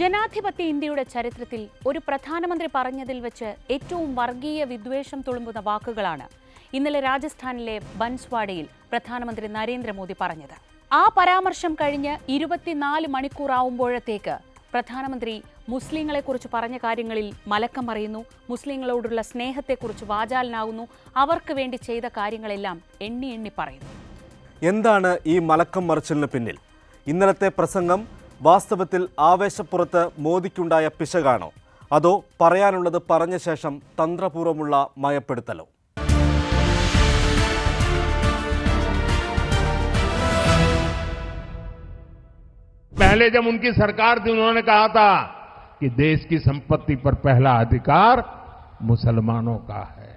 ജനാധിപത്യ ഇന്ത്യയുടെ ചരിത്രത്തിൽ ഒരു പ്രധാനമന്ത്രി പറഞ്ഞതിൽ വെച്ച് ഏറ്റവും വർഗീയ വിദ്വേഷം തുളുമ്പുന്ന വാക്കുകളാണ് ഇന്നലെ രാജസ്ഥാനിലെ ബൻസ്വാഡയിൽ പ്രധാനമന്ത്രി നരേന്ദ്രമോദി പറഞ്ഞത്. ആ പരാമർശം കഴിഞ്ഞ് ഇരുപത്തിനാല് മണിക്കൂറാവുമ്പോഴത്തേക്ക് പ്രധാനമന്ത്രി മുസ്ലിങ്ങളെക്കുറിച്ച് പറഞ്ഞ കാര്യങ്ങളിൽ മലക്കം പറയുന്നു മുസ്ലിങ്ങളോടുള്ള സ്നേഹത്തെക്കുറിച്ച് വാചാലനാകുന്നു അവർക്ക് വേണ്ടി ചെയ്ത കാര്യങ്ങളെല്ലാം എണ്ണി എണ്ണി പറയുന്നു. എന്താണ് ഈ മലക്കം മറിച്ചിലിന് പിന്നിൽ? ഇന്നലത്തെ പ്രസംഗം വാസ്തവത്തിൽ ആവേശപ്പുറത്ത് മോദിക്കുണ്ടായ പിശകാണോ അതോ പറയാനുള്ളത് പറഞ്ഞ ശേഷം തന്ത്രപൂർവ്വമുള്ള മയപ്പെടുത്തലോ पहले जब उनकी सरकार थी उन्होंने कहा था कि देश की संपत्ति पर पहला अधिकार मुसलमानों का है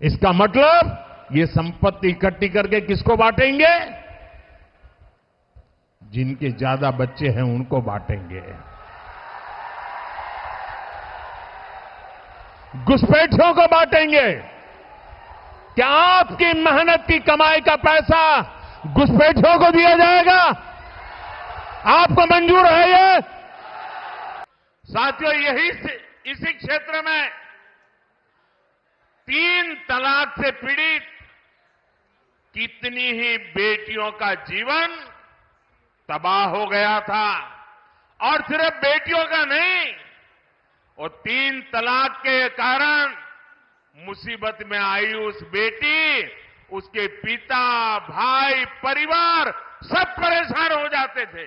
इसका मतलब ये संपत्ति इकट्ठी करके किसको बांटेंगे जिनके ज़्यादा बच्चे हैं उनको बांटेंगे। घुसपैठियों को बांटेंगे। क्या आपकी मेहनत की कमाई का पैसा घुसपैठियों को दिया जाएगा? आपको मंजूर है ये? साथियों, यही इसी क्षेत्र में तीन तलाक से पीड़ित कितनी ही बेटियों का जीवन तबाह हो गया था और सिर्फ़ बेटियों का नहीं और तीन तलाक के कारण मुसीबत में आई उस बेटी, उसके पिता, भाई, परिवार सब परेशान हो जाते थे।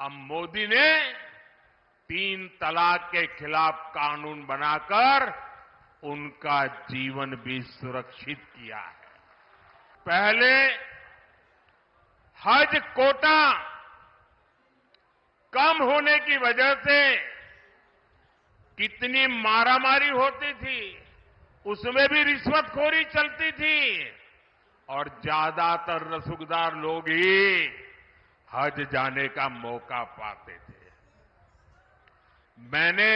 अब मोदी ने तीन तलाक के खिलाफ कानून बनाकर उनका जीवन भी सुरक्षित किया है। पहले हज कोटा कम होने की वजह से कितनी मारामारी होती थी, उसमें भी रिश्वतखोरी चलती थी और ज़्यादातर रसूखदार लोग ही हज जाने का मौका पाते थे। मैंने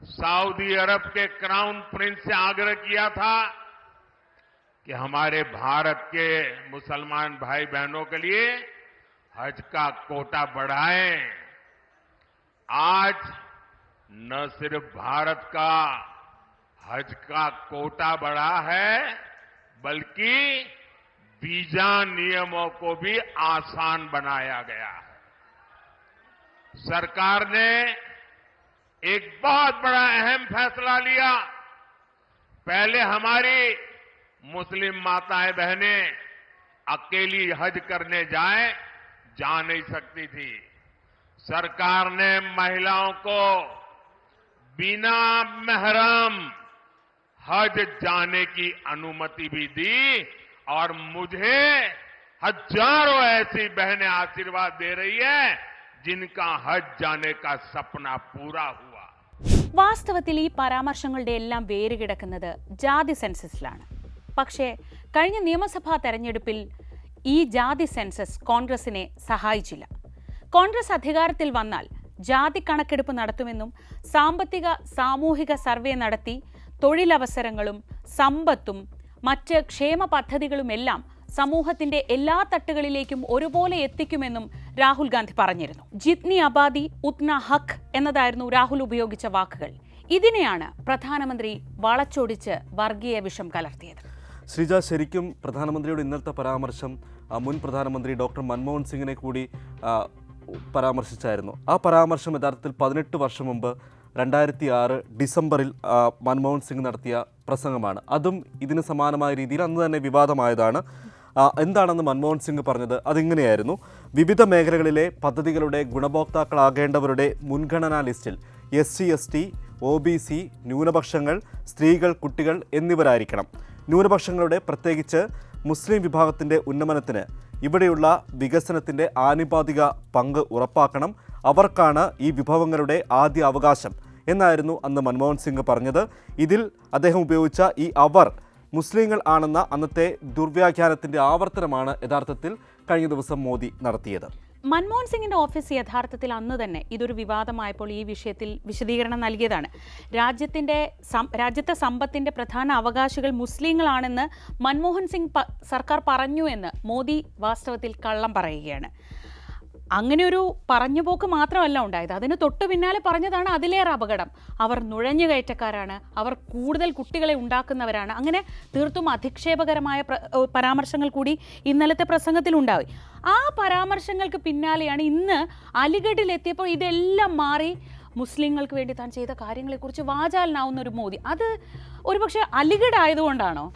सऊदी अरब के क्राउन प्रिंस से आग्रह किया था कि हमारे भारत के मुसलमान भाई बहनों के लिए हज का कोटा बढ़ाएँ। आज न सिर्फ़ भारत का हज का कोटा बढ़ा है, बल्कि वीज़ा नियमों को भी आसान बनाया गया है। सरकार ने एक बहुत बड़ा अहम फैसला लिया। पहले हमारी मुस्लिम माताएं बहनें अकेली हज करने जाए जा नहीं सकती थी सरकार ने महिलाओं को बिना महरम हज जाने की अनुमति भी दी और मुझे हजारों ऐसी बहनें आशीर्वाद दे रही है जिनका हज जाने का सपना पूरा हुआ വാസ്തവത്തിൽ ഈ പരാമർശങ്ങളുടെ എല്ലാം വേര് കിടക്കുന്നത് ജാതി സെൻസസിലാണ് പക്ഷേ കഴിഞ്ഞ നിയമസഭാ തെരഞ്ഞെടുപ്പിൽ ഈ ജാതി സെൻസസ് കോൺഗ്രസിനെ സഹായിച്ചില്ല. കോൺഗ്രസ് അധികാരത്തിൽ വന്നാൽ ജാതി കണക്കെടുപ്പ് നടത്തുമെന്നും സാമ്പത്തിക സാമൂഹിക സർവേ നടത്തി തൊഴിലവസരങ്ങളും സമ്പത്തും മറ്റ് ക്ഷേമ പദ്ധതികളുമെല്ലാം സമൂഹത്തിന്റെ എല്ലാ തട്ടുകളിലേക്കും ഒരുപോലെ എത്തിക്കുമെന്നും രാഹുൽ ഗാന്ധി പറഞ്ഞിരുന്നു. ജിത്നി അബാദി ഉത്ന ഹഖ് എന്നതായിരുന്നു രാഹുൽ ഉപയോഗിച്ച വാക്കുകൾ. ഇതിനെയാണ് പ്രധാനമന്ത്രി വളച്ചൊടിച്ച് വർഗീയ വിഷം കലർത്തിയത്. ശ്രീജ ശരിക്കും പ്രധാനമന്ത്രിയുടെ ഇന്നലത്തെ പരാമർശം മുൻ പ്രധാനമന്ത്രി ഡോക്ടർ മൻമോഹൻ സിംഗിനെ കൂടി പരാമർശിച്ചായിരുന്നു. ആ പരാമർശം യഥാർത്ഥത്തിൽ പതിനെട്ട് വർഷം മുമ്പ് രണ്ടായിരത്തി ആറ് ഡിസംബറിൽ മൻമോഹൻ സിംഗ് നടത്തിയ പ്രസംഗമാണ്. അതും ഇതിന് സമാനമായ രീതിയിൽ അന്ന് തന്നെ വിവാദമായതാണ്. എന്താണെന്ന് മൻമോഹൻ സിംഗ് പറഞ്ഞത് അതിങ്ങനെയായിരുന്നു. വിവിധ മേഖലകളിലെ പദ്ധതികളുടെ ഗുണഭോക്താക്കളാകേണ്ടവരുടെ മുൻഗണനാ ലിസ്റ്റിൽ S C S T O B C ന്യൂനപക്ഷങ്ങൾ സ്ത്രീകൾ കുട്ടികൾ എന്നിവരായിരിക്കണം. ന്യൂനപക്ഷങ്ങളുടെ പ്രത്യേകിച്ച് മുസ്ലിം വിഭാഗത്തിന്റെ ഉന്നമനത്തിന് ഇവിടെയുള്ള വികസനത്തിന്റെ ആനുപാതിക പങ്ക് ഉറപ്പാക്കണം. അവർക്കാണ് ഈ വിഭവങ്ങളുടെ ആദ്യ അവകാശം എന്നായിരുന്നു അന്ന് മൻമോഹൻ സിംഗ് പറഞ്ഞത്. ഇതിൽ അദ്ദേഹം ഉപയോഗിച്ച ഈ അവർ മുസ്ലിങ്ങൾ ആണെന്ന അന്നത്തെ ദുർവ്യാഖ്യാനത്തിന്റെ ആവർത്തനമാണ് യഥാർത്ഥത്തിൽ കഴിഞ്ഞ ദിവസം മോദി നടത്തിയത്. മൻമോഹൻ സിംഗിന്റെ ഓഫീസ് യഥാർത്ഥത്തിൽ അന്ന് തന്നെ ഇതൊരു വിവാദമായപ്പോൾ ഈ വിഷയത്തിൽ വിശദീകരണം നൽകിയതാണ്. രാജ്യത്തിന്റെ രാജ്യത്തെ സമ്പത്തിന്റെ പ്രധാന അവകാശികൾ മുസ്ലിങ്ങളാണെന്ന് മൻമോഹൻ സിംഗ് സർക്കാർ പറഞ്ഞു എന്ന് മോദി വാസ്തവത്തിൽ കള്ളം പറയുകയാണ്. അങ്ങനെ ഒരു പറഞ്ഞു പോക്ക് മാത്രമല്ല ഉണ്ടായത്. അതിന് തൊട്ടു പിന്നാലെ പറഞ്ഞതാണ് അതിലേറെ അപകടം. അവർ നുഴഞ്ഞു കയറ്റക്കാരാണ്. അവർ കൂടുതൽ കുട്ടികളെ ഉണ്ടാക്കുന്നവരാണ്. അങ്ങനെ തീർത്തും അധിക്ഷേപകരമായ പരാമർശങ്ങൾ കൂടി ഇന്നലത്തെ പ്രസംഗത്തിൽ ഉണ്ടായി. ആ പരാമർശങ്ങൾക്ക് പിന്നാലെയാണ് ഇന്ന് അലിഗഡിലെത്തിയപ്പോൾ ഇതെല്ലാം മാറി മുസ്ലിങ്ങൾക്ക് വേണ്ടി താൻ ചെയ്ത കാര്യങ്ങളെക്കുറിച്ച് വാചാലനാവുന്ന ഒരു മോദി. അത് ഒരുപക്ഷെ അലിഗഡ് ആയതുകൊണ്ടാണോ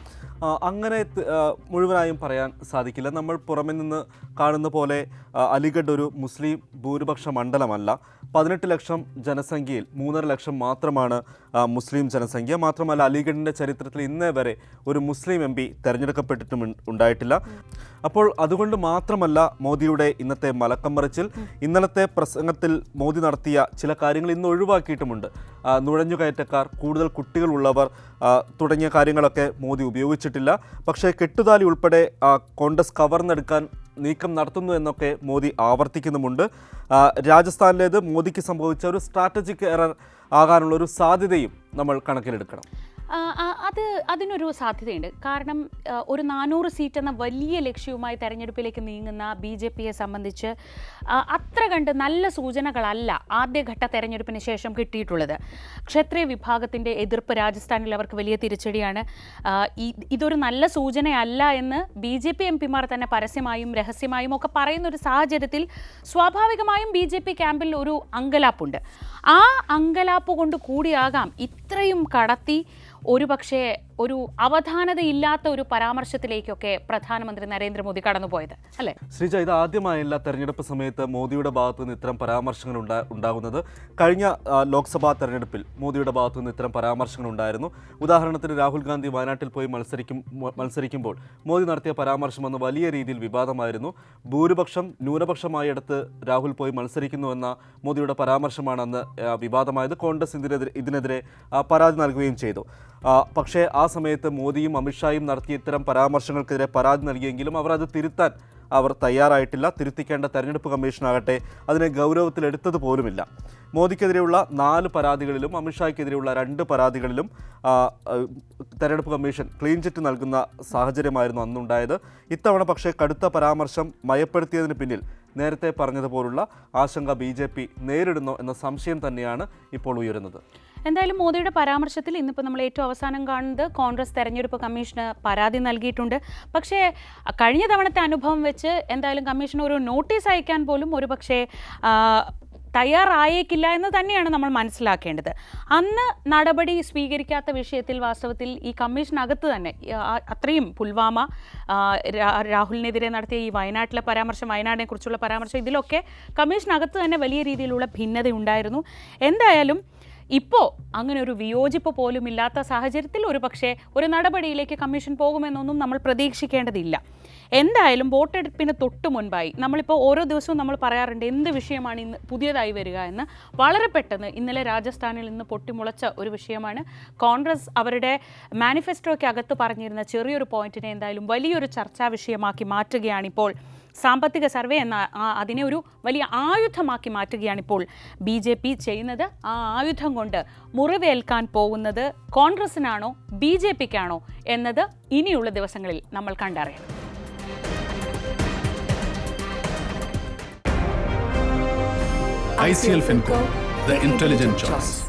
അങ്ങനെ മുഴുവനായും പറയാൻ സാധിക്കില്ല. നമ്മൾ പുറമെ നിന്ന് കാണുന്ന പോലെ അലിഗഡ് ഒരു മുസ്ലിം ഭൂരിപക്ഷ മണ്ഡലമല്ല. പതിനെട്ട് ലക്ഷം ജനസംഖ്യയിൽ മൂന്നര ലക്ഷം മാത്രമാണ് മുസ്ലിം ജനസംഖ്യ. മാത്രമല്ല അലിഗഡിന്റെ ചരിത്രത്തിൽ ഇന്നേ വരെ ഒരു മുസ്ലിം എം പി തെരഞ്ഞെടുക്കപ്പെട്ടിട്ടും ഉണ്ടായിട്ടില്ല. അപ്പോൾ അതുകൊണ്ട് മാത്രമല്ല മോദിയുടെ ഇന്നത്തെ മലക്കമ്പറിച്ചിൽ ഇന്നലത്തെ പ്രസംഗത്തിൽ മോദി നടത്തിയ ചില കാര്യങ്ങൾ ഇന്ന് ഒഴിവാക്കിയിട്ടുമുണ്ട്. നുഴഞ്ഞുകയറ്റക്കാർ കൂടുതൽ കുട്ടികളുള്ളവർ തുടങ്ങിയ കാര്യങ്ങളൊക്കെ മോദി ഉപയോഗിച്ചിട്ടില്ല പക്ഷേ കെട്ടുതാലി ഉൾപ്പെടെ കോൺഗ്രസ് കവർന്നെടുക്കാൻ നീക്കം നടത്തുന്നു എന്നൊക്കെ മോദി ആവർത്തിക്കുന്നുമുണ്ട്. രാജസ്ഥാനിലേത് മോദിക്ക് സംഭവിച്ച ഒരു സ്ട്രാറ്റജിക് എറർ ആകാനുള്ള ഒരു സാധ്യതയും നമ്മൾ കണക്കിലെടുക്കണം. അത് അതിനൊരു സാധ്യതയുണ്ട്. കാരണം ഒരു നാനൂറ് സീറ്റ് എന്ന വലിയ ലക്ഷ്യവുമായി തെരഞ്ഞെടുപ്പിലേക്ക് നീങ്ങുന്ന ബി ജെ പിയെ സംബന്ധിച്ച് അത്ര കണ്ട് നല്ല സൂചനകളല്ല ആദ്യഘട്ട തെരഞ്ഞെടുപ്പിന് ശേഷം കിട്ടിയിട്ടുള്ളത്. ക്ഷത്രിയ വിഭാഗത്തിന്റെ എതിർപ്പ് രാജസ്ഥാനിൽ അവർക്ക് വലിയ തിരിച്ചടിയാണ്. ഇതൊരു നല്ല സൂചനയല്ല എന്ന് ബി ജെ പി എം പിമാർ തന്നെ പരസ്യമായും രഹസ്യമായും ഒക്കെ പറയുന്ന ഒരു സാഹചര്യത്തിൽ സ്വാഭാവികമായും ബി ജെ പി ക്യാമ്പിൽ ഒരു അങ്കലാപ്പുണ്ട്. ആ അങ്കലാപ്പ് കൊണ്ട് കൂടിയാകാം ഇത്രയും കടത്തി ഒരു പക്ഷേ ഒരു അവധാനതയില്ലാത്ത ഒരു പരാമർശത്തിലേക്കൊക്കെ പ്രധാനമന്ത്രി നരേന്ദ്രമോദി കടന്നുപോയത് അല്ലേ? ശ്രീജ ഇത് ആദ്യമായല്ല തെരഞ്ഞെടുപ്പ് സമയത്ത് മോദിയുടെ ഭാഗത്തു നിന്ന് ഇത്തരം പരാമർശങ്ങൾ ഉണ്ടാ ഉണ്ടാകുന്നത്. കഴിഞ്ഞ ലോക്സഭാ തെരഞ്ഞെടുപ്പിൽ മോദിയുടെ ഭാഗത്തു നിന്ന് ഇത്തരം പരാമർശങ്ങൾ ഉണ്ടായിരുന്നു. ഉദാഹരണത്തിന് രാഹുൽ ഗാന്ധി വയനാട്ടിൽ പോയി മത്സരിക്കും മത്സരിക്കുമ്പോൾ മോദി നടത്തിയ പരാമർശം അന്ന് വലിയ രീതിയിൽ വിവാദമായിരുന്നു. ഭൂരിപക്ഷം ന്യൂനപക്ഷമായി എടുത്ത് രാഹുൽ പോയി മത്സരിക്കുന്നു എന്ന മോദിയുടെ പരാമർശമാണ് അന്ന് വിവാദമായത്. കോൺഗ്രസ് ഇതിനെതിരെ ഇതിനെതിരെ പരാതി നൽകുകയും ചെയ്തു. പക്ഷേ ആ സമയത്ത് മോദിയും അമിത്ഷായും നടത്തിയ ഇത്തരം പരാമർശങ്ങൾക്കെതിരെ പരാതി നൽകിയെങ്കിലും അവർ അത് തിരുത്താൻ അവർ തയ്യാറായിട്ടില്ല. തിരുത്തിക്കേണ്ട തെരഞ്ഞെടുപ്പ് കമ്മീഷനാകട്ടെ അതിനെ ഗൗരവത്തിലെടുത്തത് പോലുമില്ല. മോദിക്കെതിരെയുള്ള നാല് പരാതികളിലും അമിത്ഷായ്ക്കെതിരെയുള്ള രണ്ട് പരാതികളിലും ആ, ആ, തെരഞ്ഞെടുപ്പ് കമ്മീഷൻ ക്ലീൻ ചിറ്റ് നൽകുന്ന സാഹചര്യമായിരുന്നു അന്നുണ്ടായത്. ഇത്തവണ പക്ഷേ കടുത്ത പരാമർശം മയപ്പെടുത്തിയതിന് പിന്നിൽ നേരത്തെ പറഞ്ഞതുപോലുള്ള ആശങ്ക ബി നേരിടുന്നോ എന്ന സംശയം തന്നെയാണ് ഇപ്പോൾ ഉയരുന്നത്. എന്തായാലും മോദിയുടെ പരാമർശത്തിൽ ഇന്നിപ്പോൾ നമ്മൾ ഏറ്റവും അവസാനം കാണുന്നത് കോൺഗ്രസ് തെരഞ്ഞെടുപ്പ് കമ്മീഷന് പരാതി നൽകിയിട്ടുണ്ട്. പക്ഷേ കഴിഞ്ഞ തവണത്തെ അനുഭവം വെച്ച് എന്തായാലും കമ്മീഷൻ ഒരു നോട്ടീസ് അയക്കാൻ പോലും ഒരു പക്ഷേ തയ്യാറായേക്കില്ല എന്ന് തന്നെയാണ് നമ്മൾ മനസ്സിലാക്കേണ്ടത്. അന്ന് നടപടി സ്വീകരിക്കാത്ത വിഷയത്തിൽ വാസ്തവത്തിൽ ഈ കമ്മീഷനകത്ത് തന്നെ അത്രയും പുൽവാമ രാഹുലിനെതിരെ നടത്തിയ ഈ വയനാട്ടിലെ പരാമർശം വയനാടിനെ കുറിച്ചുള്ള പരാമർശം ഇതിലൊക്കെ കമ്മീഷനകത്ത് തന്നെ വലിയ രീതിയിലുള്ള ഭിന്നതയുണ്ടായിരുന്നു. എന്തായാലും ഇപ്പോൾ അങ്ങനെ ഒരു വിയോജിപ്പ് പോലും ഇല്ലാത്ത സാഹചര്യത്തിൽ ഒരു പക്ഷേ ഒരു നടപടിയിലേക്ക് കമ്മീഷൻ പോകുമെന്നൊന്നും നമ്മൾ പ്രതീക്ഷിക്കേണ്ടതില്ല. എന്തായാലും വോട്ടെടുപ്പിന് തൊട്ട് മുൻപായി നമ്മളിപ്പോൾ ഓരോ ദിവസവും നമ്മൾ പറയാറുണ്ട് എന്ത് വിഷയമാണ് ഇന്ന് പുതിയതായി വരിക എന്ന്. വളരെ പെട്ടെന്ന് ഇന്നലെ രാജസ്ഥാനിൽ നിന്ന് പൊട്ടിമുളച്ച ഒരു വിഷയമാണ്. കോൺഗ്രസ് അവരുടെ മാനിഫെസ്റ്റോയ്ക്ക് അകത്ത് പറഞ്ഞിരുന്ന ചെറിയൊരു പോയിന്റിനെ എന്തായാലും വലിയൊരു ചർച്ചാ വിഷയമാക്കി മാറ്റുകയാണിപ്പോൾ. സാമ്പത്തിക സർവേ എന്ന അതിനെ ഒരു വലിയ ആയുധമാക്കി മാറ്റുകയാണിപ്പോൾ ബി ജെ പി ചെയ്യുന്നത് ആ ആയുധം കൊണ്ട് മുറിവേൽക്കാൻ പോകുന്നത് കോൺഗ്രസിനാണോ ബി ജെ പിക്കാണോ എന്നത് ഇനിയുള്ള ദിവസങ്ങളിൽ നമ്മൾ കണ്ടറിയണം ICL FinCo, the intelligent choice.